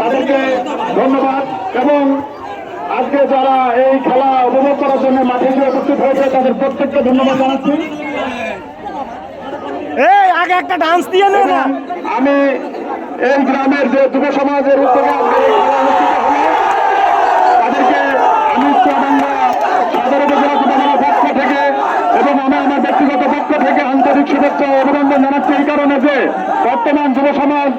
তাদেরকে ধন্যবাদ। এবং আজকে যারা এই খেলা উপভোগ করার জন্য মাঠে গিয়ে উপস্থিত হয়েছে তাদের প্রত্যেককে ধন্যবাদ জানাচ্ছি। এই আগে একটা ডান্স দিয়ে নে আমি এই গ্রামের যে যুব সমাজের উদ্যোগে তাদেরকে আমি থেকে ব্যক্তিগত পক্ষ থেকে আন্তরিক শুভেচ্ছা অভিনন্দন জানাচ্ছি এই কারণে যে বর্তমান যুব সমাজ